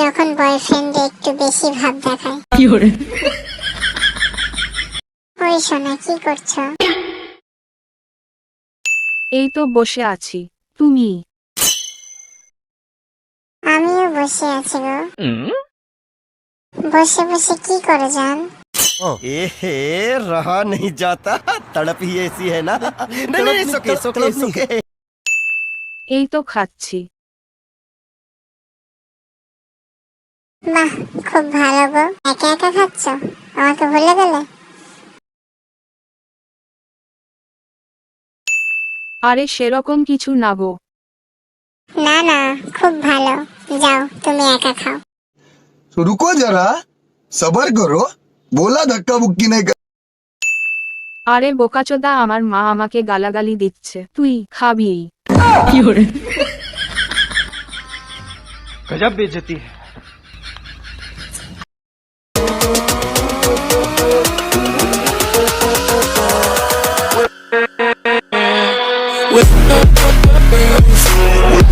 যখন বয়ফ্রেন্ডে একটু বেশি ভাব দেখায়। ওই সোনা কি করছ? এই তো বসে আছি। তুমি? আমিও বসে আছি গো। বসে বসে কি করে যান এহে রহা নেই যাতা তড়প হি এসি হ্যায় না এই তো খাচ্ছি। বাহ খুব ভালো গো একা একা খাচ্ছ আমাকে ভুলে গেলে আরে সেরকম কিছু না গো না না খুব ভালো যাও তুমি একা খাও तो रुको जरा सबर करो बोला धक्का मुक्की नहीं कर আরে বোকাচোদা আমার মা আমাকে গালাগালি দিচ্ছে তুই খাবি गजब बेइज्जती है Girls